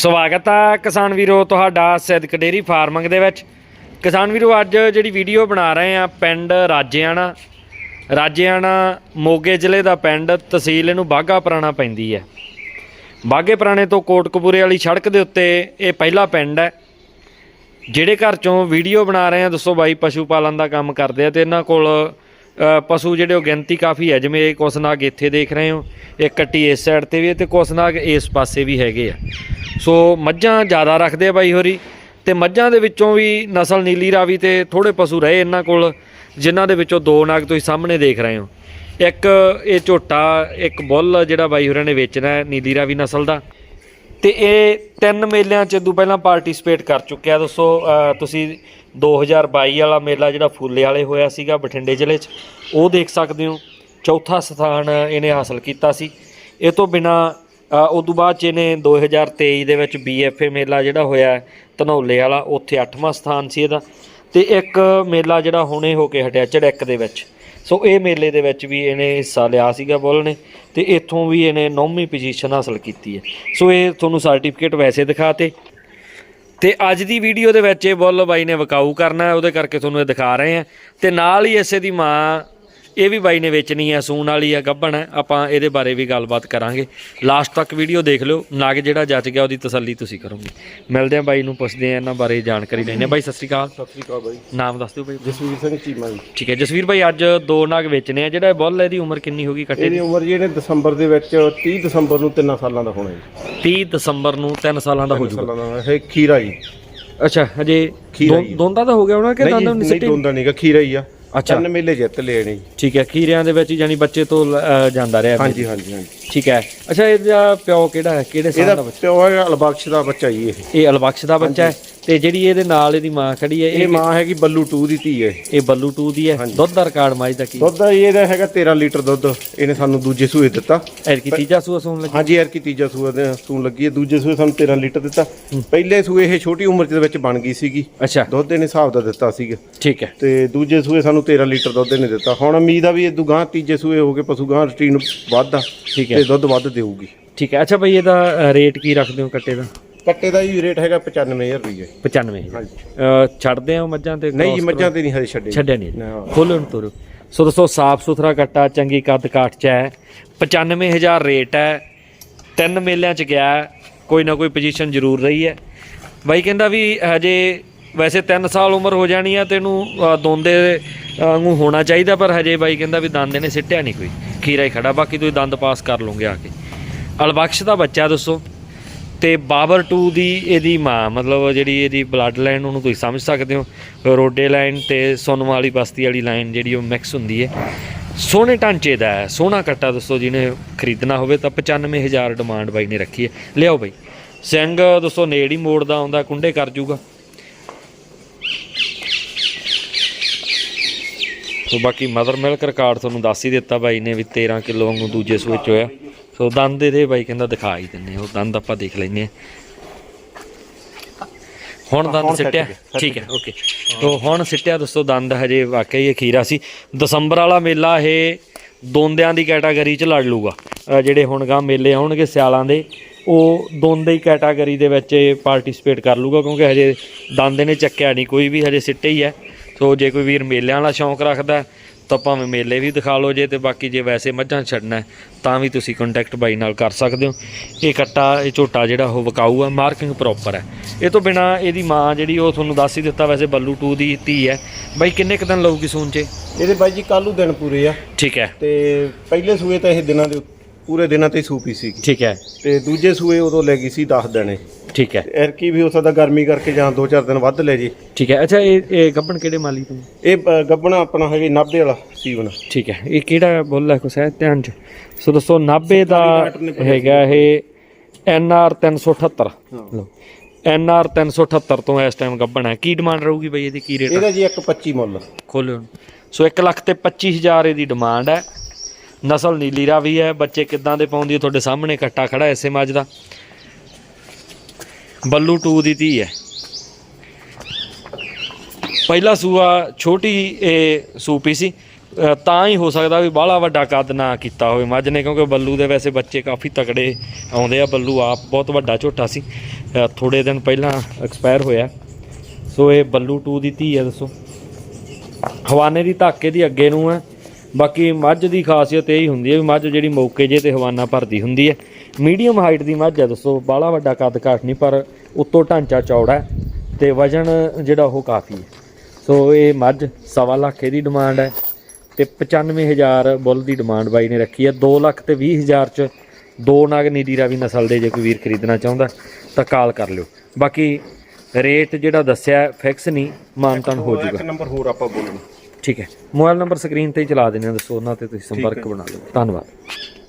ਸਵਾਗਤ ਹੈ ਕਿਸਾਨ ਵੀਰੋ, ਤੁਹਾਡਾ ਸਿੱਧਕ ਡੇਰੀ ਫਾਰਮਿੰਗ ਦੇ ਵਿੱਚ। ਕਿਸਾਨ ਵੀਰੋ, ਅੱਜ ਜਿਹੜੀ ਵੀਡੀਓ ਬਣਾ ਰਹੇ ਆ ਪਿੰਡ ਰਾਜਿਆਣਾ। ਰਾਜਿਆਣਾ ਮੋਗੇ ਜ਼ਿਲ੍ਹੇ ਦਾ ਪਿੰਡ, ਤਹਿਸੀਲ ਇਹਨੂੰ ਬਾਗਾ ਪੁਰਾਣਾ ਪੈਂਦੀ ਹੈ। ਬਾਗੇ ਪੁਰਾਣੇ ਤੋਂ ਕੋਟਕਪੂਰੇ ਵਾਲੀ ਸੜਕ ਦੇ ਉੱਤੇ ਇਹ ਪਹਿਲਾ ਪਿੰਡ ਹੈ। ਜਿਹੜੇ ਘਰ ਚੋਂ ਵੀਡੀਓ ਬਣਾ ਰਹੇ ਆ, ਦੱਸੋ ਬਾਈ, ਪਸ਼ੂ ਪਾਲਣ ਦਾ ਕੰਮ ਕਰਦੇ ਆ ਤੇ ਇਹਨਾਂ ਕੋਲ ਪਸ਼ੂ ਜਿਹੜੇ ਉਹ ਗਿਣਤੀ ਕਾਫੀ ਹੈ, ਜਿਵੇਂ ਇਹ ਕੁਛ ਨਾਗ ਇੱਥੇ ਦੇਖ ਰਹੇ ਹੋ ਇਹ ਕੱਟੀ ਇਸ ਸਾਈਡ ਤੇ ਵੀ ਹੈ ਤੇ ਕੁਛ ਨਾਗ ਇਸ ਪਾਸੇ ਵੀ ਹੈਗੇ ਆ। ਸੋ ਮੱਝਾਂ ਜ਼ਿਆਦਾ ਰੱਖਦੇ ਆ ਬਾਈ ਹੋਰੀ ਤੇ ਮੱਝਾਂ ਦੇ ਵਿੱਚੋਂ ਵੀ ਨਸਲ ਨੀਲੀ ਰਾਵੀ ਤੇ ਥੋੜੇ ਪਸ਼ੂ ਰਹੇ ਇਹਨਾਂ ਕੋਲ, ਜਿਨ੍ਹਾਂ ਦੇ ਵਿੱਚੋਂ ਦੋ ਨਾਗ ਤੁਸੀਂ ਸਾਹਮਣੇ ਦੇਖ ਰਹੇ ਹੋ। ਇੱਕ ਇਹ ਝੋਟਾ, ਇੱਕ ਬੁੱਲ ਜਿਹੜਾ ਬਾਈ ਹੋਰਾਂ ਨੇ ਵੇਚਣਾ ਹੈ ਨੀਲੀ ਰਾਵੀ ਨਸਲ ਦਾ। ਤੇ ਇਹ ਤਿੰਨ ਮੇਲਿਆਂ ਚ ਇਦੋਂ ਪਹਿਲਾਂ ਪਾਰਟਿਸਿਪੇਟ ਕਰ ਚੁੱਕਿਆ। ਦੋਸਤੋ ਅਹ, ਤੁਸੀਂ 2022 ਵਾਲਾ ਮੇਲਾ ਜਿਹੜਾ ਫੂਲੇ ਵਾਲੇ ਹੋਇਆ ਸੀਗਾ ਬਠਿੰਡੇ ਜ਼ਿਲ੍ਹੇ 'ਚ, ਉਹ ਦੇਖ ਸਕਦੇ ਹੋ। ਚੌਥਾ ਸਥਾਨ ਇਹਨੇ ਹਾਸਲ ਕੀਤਾ ਸੀ। ਇਹ ਤੋਂ ਬਿਨਾ ਉਸ ਤੋਂ ਬਾਅਦ ਚ ਇਹਨੇ 2023 ਦੇ ਵਿੱਚ ਬੀਐਫਏ ਮੇਲਾ ਜਿਹੜਾ ਹੋਇਆ, ਧਨੌਲੇ ਵਾਲਾ, ਉੱਥੇ 8ਵਾਂ ਸਥਾਨ ਸੀ ਇਹਦਾ। ਤੇ ਇੱਕ ਮੇਲਾ ਜਿਹੜਾ ਹੁਣੇ ਹੋ ਕੇ ਹਟਿਆ ਝੜਕ ਦੇ ਵਿੱਚ। ਸੋ ਇਹ ਮੇਲੇ ਦੇ ਵਿੱਚ ਵੀ ਇਹਨੇ ਹਿੱਸਾ ਲਿਆ ਸੀਗਾ ਬੁੱਲ ਨੇ ਤੇ ਇੱਥੋਂ ਵੀ ਇਹਨੇ 9ਵੀਂ ਪੋਜੀਸ਼ਨ ਹਾਸਲ ਕੀਤੀ ਹੈ। ਸੋ ਇਹ ਤੁਹਾਨੂੰ ਸਰਟੀਫਿਕੇਟ ਵੈਸੇ ਦਿਖਾਤੇ। ਤੇ ਅੱਜ ਦੀ ਵੀਡੀਓ ਦੇ ਵਿੱਚ ਇਹ ਬੁੱਲ ਬਾਈ ਨੇ ਵਿਕਾਊ ਕਰਨਾ, ਉਹਦੇ ਕਰਕੇ ਤੁਹਾਨੂੰ ਇਹ ਦਿਖਾ ਰਹੇ ਆ ਤੇ ਨਾਲ ਹੀ ਇਸੇ ਦੀ ਮਾਂ ਇਹ ਵੀ ਬਾਈ ਨੇ ਵੇਚਣੀ ਹੈ ਸੂਣ ਵਾਲੀ ਹੈ ਗੱਭਣ ਹੈ ਆਪਾਂ ਇਹਦੇ ਬਾਰੇ ਵੀ ਗੱਲਬਾਤ ਕਰਾਂਗੇ। ਲਾਸਟ ਤੱਕ ਵੀਡੀਓ ਦੇਖ ਲਿਓ। ਨਗ ਜਿਹੜਾ ਜੱਜ ਗਿਆ ਉਹਦੀ ਤਸੱਲੀ ਤੁਸੀਂ ਕਰੋਗੇ। ਮਿਲਦੇ ਆ ਬਾਈ ਨੂੰ ਪੁੱਛਦੇ ਆ ਇਹਨਾਂ ਬਾਰੇ ਜਾਣਕਾਰੀ ਲੈਣੇ ਬਾਈ ਸਤਿ ਸ਼੍ਰੀ ਅਕਾਲ। ਸਤਿ ਸ੍ਰੀ ਅਕਾਲ ਬਾਈ। ਨਾਮ ਦੱਸ ਦਿਓ ਬਾਈ ਜਸਵੀਰ ਸਿੰਘ ਚੀਮਾ ਜੀ। ਠੀਕ ਹੈ। ਜਸਵੀਰ ਬਾਈ ਅੱਜ ਦੋ ਨਗ ਵੇਚਣੇ ਆ। ਜਿਹੜਾ ਬੁੱਲ ਇਹਦੀ ਉਮਰ ਕਿੰਨੀ ਹੋਗੀ ਕੱਟੇ ਇਹਦੀ ਉਮਰ ਜੀ ਇਹਨੇ ਦਸੰਬਰ ਦੇ ਵਿੱਚ 30 ਦਸੰਬਰ ਨੂੰ 3 ਸਾਲਾਂ ਦਾ ਹੋਣਾ ਜੀ। 30 ਦਸੰਬਰ ਨੂੰ 3 ਸਾਲਾਂ ਦਾ ਹੋ ਤਿੰਨ ਜਾਊਗਾ। ਸਾਲਾਂ ਦਾ। ਇਹ ਖੀਰਾ ਜੀ। ਅੱਛਾ ਹਜੇ। ਦੋਂਦਾ ਤਾਂ ਹੋ ਗਿਆ ਹੋਣਾ ਕਿ ਦੰਦ ਨਹੀਂ ਸਿੱਟੇ? ਦੋਂਦਾ ਨਹੀਂਗਾ ਖੀਰਾ ਹੀ ਆ। ਅੱਛਾ। ਤਿੰਨ ਮੇਲੇ ਜਿੱਤ ਲਏ ਨੇ ਜੀ। ਠੀਕ ਹੈ ਖੀਰਿਆਂ ਦੇ ਵਿੱਚ ਯਾਨੀ ਬੱਚੇ ਤੋਂ ਜਾਂਦਾ ਰਿਹਾ ਹਾਂਜੀ ਹਾਂਜੀ ਹਾਂਜੀ। ਠੀਕ ਹੈ। ਅੱਛਾ ਇਹਦਾ ਪਿਓ ਕਿਹੜਾ ਹੈ? ਕਿਹੜੇ ਸਾਲ ਦਾ ਇਹਦਾ ਬੱਚਾ? ਪਿਓ ਹੈ ਅਲਬਖਸ਼ ਦਾ ਬੱਚਾ ਜੀ ਇਹ। ਇਹ ਅਲਬਖਸ਼ ਦਾ ਬੱਚਾ ਹੈ। ਤੇ ਜਿਹੜੀ ਇਹਦੇ ਨਾਲ ਇਹਦੀ ਮਾਂ ਖੜੀ ਹੈ ਇਹ ਇਹ ਮਾਂ ਹੈਗੀ ਬੱਲੂ 2 ਦੀ ਧੀ ਹੈ। ਇਹ ਬੱਲੂ 2 ਦੀ ਹੈ। ਦੁੱਧ ਦਾ ਰਿਕਾਰਡ ਮਾਈ ਦਾ ਕੀ? ਦੁੱਧ ਇਹਦਾ ਹੈਗਾ 13 ਲੀਟਰ ਦੁੱਧ। ਇਹਨੇ ਸਾਨੂੰ ਦੂਜੇ ਸੂਏ ਦਿੱਤਾ। ਐਰਕੀ ਤੀਜਾ ਸੂਆ ਸੂਣ ਲੱਗੀ। ਹਾਂਜੀ ਯਾਰ ਕੀ ਤੀਜਾ ਸੂਆ ਦੇ ਸੂਣ ਲੱਗੀ ਹੈ। ਦੂਜੇ ਸੂਏ ਸਾਨੂੰ 13 ਲੀਟਰ ਦਿੱਤਾ। ਪਹਿਲੇ ਸੂਏ ਇਹ ਛੋਟੀ ਉਮਰ ਦੇ ਵਿੱਚ ਬਣ ਗਈ ਸੀਗੀ। ਅੱਛਾ। ਦੁੱਧ ਇਹਨੇ ਹਿਸਾਬ ਦਾ ਦਿੱਤਾ ਸੀਗਾ। ਠੀਕ ਹੈ। ਤੇ ਦੂਜੇ ਸੂਏ ਸਾਨੂੰ 13 ਲੀਟਰ ਦੁੱਧ ਇਹਨੇ ਦਿੱਤਾ। ਹੁਣ ਉਮੀਦ ਆ ਵੀ ਇਹ ਗਾਂ ਤੀਜੇ ਸੂਏ ਹੋ ਕੇ ਪਸ਼ੂ ਗਾਂ ਰੂਟੀਨ ਵੱਧਦਾ ਠੀਕ ਹੈ। ਤੇ ਦੁੱਧ ਵੱਧ ਦੇਊਗੀ। ਠੀਕ ਹੈ। ਅੱਛਾ ਬਈ ਇਹਦਾ ਰੇਟ ਕੀ ਰੱਖਦੇ ਹੋ ਕੱਟੇ ਦਾ? ਕੱਟੇ ਦਾ ਜੀ ਰੇਟ ਹੈਗਾ 95000 ਰੁਪਏ 95 ਹਾਂਜੀ। ਅ, ਛੱਡਦੇ ਆ ਮੱਝਾਂ ਤੇ ਨਹੀਂ ਜੀ cross ਮੱਝਾਂ ਤੇ ਨਹੀਂ ਹਜੇ ਛੱਡੇ ਛੱਡਿਆ ਨਹੀਂ। ਨਾ। ਖੋਲਣ ਤੁਰ। ਸੋ ਦੋਸਤੋ ਸਾਫ਼ ਸੁਥਰਾ ਕੱਟਾ ਚੰਗੀ ਕੱਦ ਕਾਠ ਚ ਹੈ। 95000 ਰੇਟ ਹੈ। ਤਿੰਨ ਮੇਲਿਆਂ ਚ ਗਿਆ ਹੈ, ਕੋਈ ਨਾ ਕੋਈ ਪੋਜੀਸ਼ਨ ਜ਼ਰੂਰ ਰਹੀ ਹੈ। ਬਾਈ ਕਹਿੰਦਾ ਵੀ ਹਜੇ ਵੈਸੇ 3 ਸਾਲ ਉਮਰ ਹੋ ਜਾਣੀ ਆ ਤੇ ਇਹਨੂੰ ਅ, ਦੋਂਦੇ ਵਾਂਗੂ ਹੋਣਾ ਚਾਹੀਦਾ ਪਰ ਹਜੇ ਬਾਈ ਕਹਿੰਦਾ ਵੀ ਦੰਦ ਇਹਨੇ ਸਿੱਟਿਆ ਨਹੀਂ ਕੋਈ। ਖੀਰਾ ਹੀ ਖੜਾ। ਬਾਕੀ ਤੁਸੀਂ ਦੰਦ ਪਾਸ ਕਰ ਲਓਗੇ ਆ ਕੇ। ਅਲਬਖਸ਼ ਦਾ ਬੱਚਾ ਦੱਸੋ ਤੇ ਬਾਬਰ 2 ਦੀ ਇਹਦੀ ਮਾਂ, ਮਤਲਬ ਜਿਹੜੀ ਇਹਦੀ ਬਲੱਡ ਲਾਈਨ ਉਹਨੂੰ ਤੁਸੀਂ ਸਮਝ ਸਕਦੇ ਹੋ। ਰੋਡੇ ਲਾਈਨ ਤੇ ਸੋਨਮ ਵਾਲੀ ਬਸਤੀ ਵਾਲੀ ਲਾਈਨ ਜਿਹੜੀ ਉਹ ਮਿਕਸ ਹੁੰਦੀ ਹੈ। ਸੋਹਣੇ ਢਾਂਚੇ ਦਾ ਹੈ, ਸੋਹਣਾ ਕੱਟਾ ਦੱਸੋ ਜਿਹਨੇ ਖਰੀਦਣਾ ਹੋਵੇ ਤਾਂ 95000 ਡਿਮਾਂਡ ਬਾਈ ਨੇ ਰੱਖੀ ਹੈ। ਲਿਆਓ ਬਾਈ। ਸਿੰਘ, ਦੱਸੋ ਨੇੜ ਹੀ ਮੋੜ ਦਾ ਆਉਂਦਾ, ਕੁੰਡੇ ਕਰ ਜੂਗਾ। ਸੋ ਬਾਕੀ ਮਦਰ ਮਿਲਕ ਰਿਕਾਰਡ ਤੁਹਾਨੂੰ ਦੱਸ ਹੀ ਦਿੱਤਾ ਬਾਈ ਨੇ ਵੀ 13 ਕਿਲੋ ਵਾਂਗੂ ਦੂਜੇ ਸੂਏ ਚ ਹੋਇਆ। ਸੋ ਦੰਦ ਇਹਦੇ ਬਾਈ ਕਹਿੰਦਾ ਦਿਖਾ ਹੀ ਦਿੰਨੇ ਉਹ ਦੰਦ ਆਪਾਂ ਦੇਖ ਲੈਨੇ ਆ ਹੁਣ ਦੰਦ ਸਿੱਟਿਆ? ਠੀਕ ਹੈ ਓਕੇ ਤੋ ਹੁਣ ਸਿੱਟਿਆ ਦੋਸਤੋ ਦੰਦ ਹਜੇ ਵਾਕਈ ਇਹ ਖੀਰਾ ਸੀ। ਦਸੰਬਰ ਵਾਲਾ ਮੇਲਾ ਇਹ ਦੋਂਦਿਆਂ ਦੀ ਕੈਟਾਗਰੀ ਚ ਲੜ ਲੂਗਾ ਜਿਹੜੇ ਹੁਣ ਗਾ ਮੇਲੇ ਆਉਣਗੇ ਸਿਆਲਾਂ ਦੇ ਉਹ ਦੋਂਦੇ ਹੀ ਕੈਟਾਗਰੀ ਦੇ ਵਿੱਚ ਪਾਰਟਿਸਿਪੇਟ ਕਰ ਲੂਗਾ ਕਿਉਂਕਿ ਹਜੇ ਦੰਦ ਇਹਨੇ ਚੱਕਿਆ ਨਹੀਂ। ਕੋਈ ਵੀ ਹਜੇ ਸਿੱਟੇ ਹੀ ਹੈ। ਸੋ ਜੇ ਕੋਈ ਵੀਰ ਮੇਲਿਆਂ ਵਾਲਾ ਸ਼ੌਂਕ ਰੱਖਦਾ ਤਾਂ ਭਾਵੇਂ ਮੇਲੇ ਵੀ ਦਿਖਾ ਲਓ ਜੇ ਤੇ ਬਾਕੀ ਜੇ ਵੈਸੇ ਮੱਝਾਂ ਛੱਡਣਾ ਤਾਂ ਵੀ ਤੁਸੀਂ ਕੰਟੈਕਟ ਬਾਈ ਨਾਲ ਕਰ ਸਕਦੇ ਹੋ। ਇਹ ਕੱਟਾ ਇਹ ਝੋਟਾ ਜਿਹੜਾ ਉਹ ਵਿਕਾਊ ਹੈ ਮਾਰਕਿੰਗ ਪ੍ਰੋਪਰ ਹੈ। ਇਹ ਤੋਂ ਬਿਨਾ ਇਹਦੀ ਮਾਂ ਜਿਹੜੀ ਉਹ ਤੁਹਾਨੂੰ ਦੱਸ ਹੀ ਦਿੱਤਾ ਵੈਸੇ ਬੱਲੂ 2 ਦੀ ਧੀ ਹੈ। ਬਾਈ ਕਿੰਨੇ ਕੁ ਦਿਨ ਲਊਗੀ ਸੂਨ 'ਚ? ਇਹਦੇ ਬਾਈ ਜੀ ਕੱਲੂ ਦਿਨ ਪੂਰੇ ਆ। ਠੀਕ ਹੈ। ਤੇ ਪਹਿਲੇ ਸੂਏ ਤਾਂ ਇਹ ਦਿਨਾਂ ਦੇ ਪੂਰੇ ਦਿਨਾਂ ਤੇ ਸੂਪੀ ਸੀਗੀ। ਠੀਕ ਹੈ। ਤੇ ਦੂਜੇ ਸੂਏ ਉਦੋਂ ਲੈ ਗਈ ਸੀ 10 ਦਿਨੇ। ਠੀਕ ਹੈ। ਐਰਕੀ ਵੀ ਹੋ ਸਕਦਾ ਗਰਮੀ ਕਰਕੇ ਜਾਂ 2-4 ਦਿਨ ਵੱਧ ਲੈ ਜੇ। ਠੀਕ ਹੈ। ਅੱਛਾ ਇਹ ਇਹ ਗੱਬਣ ਕਿਹੜੇ ਮਾਲੀ ਤੋਂ? ਇਹ ਅ, ਗੱਬਣਾ ਆਪਣਾ ਹੈਗਾ 90 ਵਾਲਾ ਸੀਵਨ। ਠੀਕ ਹੈ। ਇਹ ਕਿਹੜਾ ਬੋਲ ਹੈ ਕੁਛ ਹੈ ਧਿਆਨ ਚ? ਸੋ ਦੋਸਤੋ 90 ਦਾ ਹੈਗਾ ਇਹ NR 378 ਲਓ। NR 378 ਤੋਂ ਇਸ ਟਾਈਮ ਗੱਬਣ ਹੈ। ਕੀ ਡਿਮਾਂਡ ਰਹੂਗੀ ਬਈ ਇਹਦੀ? ਕੀ ਰੇਟ ਇਹਦਾ ਜੀ 125 ਮੁੱਲ। ਹੁਣ। ਸੋ 1 ਲੱਖ ਤੇ 25000 ਇਹਦੀ ਡਿਮਾਂਡ ਹੈ। ਨਸਲ ਨੀਲੀ ਰਾਵੀ ਹੈ। ਬੱਚੇ ਕਿੱਦਾਂ ਦੇ ਪਾਉਂਦੀ ਹੈ? ਤੁਹਾਡੇ ਸਾਹਮਣੇ ਕੱਟਾ ਖੜਾ ਐਸੇ ਮੱਝ ਦਾ। ਬੱਲੂ 2 ਦੀ ਧੀ ਹੈ। ਪਹਿਲਾ ਸੂਆ ਛੋਟੀ ਇਹ ਸੂਪੀ ਸੀ। ਤਾਂ ਹੀ ਹੋ ਸਕਦਾ ਵੀ ਬਾਹਲਾ ਵੱਡਾ ਕੱਦ ਨਾ ਕੀਤਾ ਹੋਵੇ ਮੱਝ ਨੇ ਕਿਉਂਕਿ ਬੱਲੂ ਦੇ ਵੈਸੇ ਬੱਚੇ ਕਾਫੀ ਤਕੜੇ ਆਉਂਦੇ ਆ। ਬੱਲੂ ਆਪ ਬਹੁਤ ਵੱਡਾ ਝੋਟਾ ਸੀ। ਅ, ਥੋੜੇ ਦਿਨ ਪਹਿਲਾਂ ਐਕਸਪਾਇਰ ਹੋਇਆ। ਸੋ ਇਹ ਬੱਲੂ 2 ਦੀ ਧੀ ਹੈ ਦੱਸੋ। ਹਵਾਨੇ ਦੀ ਧਾਕੇ ਦੀ ਅੱਗੇ ਨੂੰ ਹੈ। ਬਾਕੀ ਮੱਝ ਦੀ ਖਾਸੀਅਤ ਇਹ ਹੀ ਹੁੰਦੀ ਹੈ ਵੀ ਮੱਝ ਜਿਹੜੀ ਮੌਕੇ ਜੇ ਤੇ ਹਵਾਨਾ ਭਰਦੀ ਹੁੰਦੀ ਹੈ। ਮੀਡੀਅਮ ਹਾਈਟ ਦੀ ਮੱਝ ਹੈ ਦੱਸੋ ਬਾਹਲਾ ਵੱਡਾ ਕੱਦ ਘਾਟ ਨਹੀਂ ਪਰ ਉੱਤੋਂ ਢਾਂਚਾ ਚੌੜਾ ਹੈ ਤੇ ਵਜਨ ਜਿਹੜਾ ਉਹ ਕਾਫੀ ਹੈ। ਸੋ ਇਹ ਮੱਝ ਸਵਾ ਲੱਖ ਇਹਦੀ ਡਿਮਾਂਡ ਹੈ ਤੇ 95000 ਬੁੱਲ ਦੀ ਡਿਮਾਂਡ ਬਾਈ ਨੇ ਰੱਖੀ ਹੈ। 2 ਲੱਖ ਤੇ 20000 ਚ ਦੋ ਨਗ ਨੀਲੀ ਰਾਵੀ ਨਸਲ ਦੇ ਜੇ ਕੋਈ ਵੀਰ ਖਰੀਦਣਾ ਚਾਹੁੰਦਾ ਤਾਂ ਕਾਲ ਕਰ ਲਿਓ। ਬਾਕੀ ਰੇਟ ਜਿਹੜਾ ਦੱਸਿਆ ਫਿਕਸ ਨਹੀਂ ਮਾਨਤਾਨ ਹੋ ਇੱਕ ਜਾਊਗਾ। ਨੰਬਰ ਹੋਰ ਆਪਾਂ ਬੋਲਣਾ। ਠੀਕ ਹੈ। ਮੋਬਾਈਲ ਨੰਬਰ ਸਕਰੀਨ ਤੇ ਹੀ ਚਲਾ ਦਿੰਦੇ ਹਾਂ ਦੱਸੋ ਉਹਨਾਂ ਤੇ ਤੁਸੀਂ ਸੰਪਰਕ ਬਣਾ ਲਓ। ਧੰਨਵਾਦ।